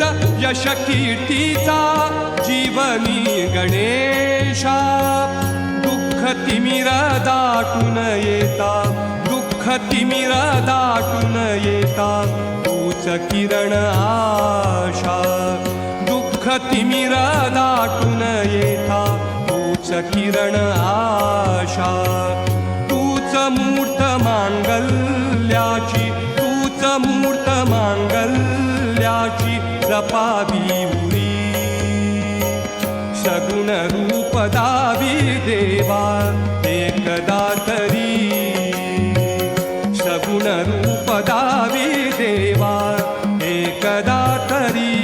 यश कीर्तीचा जीवनी गणेशा. दुःख तिमिर दाटून येता दुःख तिमिर दाटून येता तूच किरण आशा. दुःख तिमिर दाटून येता तूच किरण आशा. तूच मूर्त मांगल्याची तूच मूर्त मांगल्याची जपावी उरी सगुण रूप दावी देवा एकदा तरी सगुण रूप दावी देवा एकदा तरी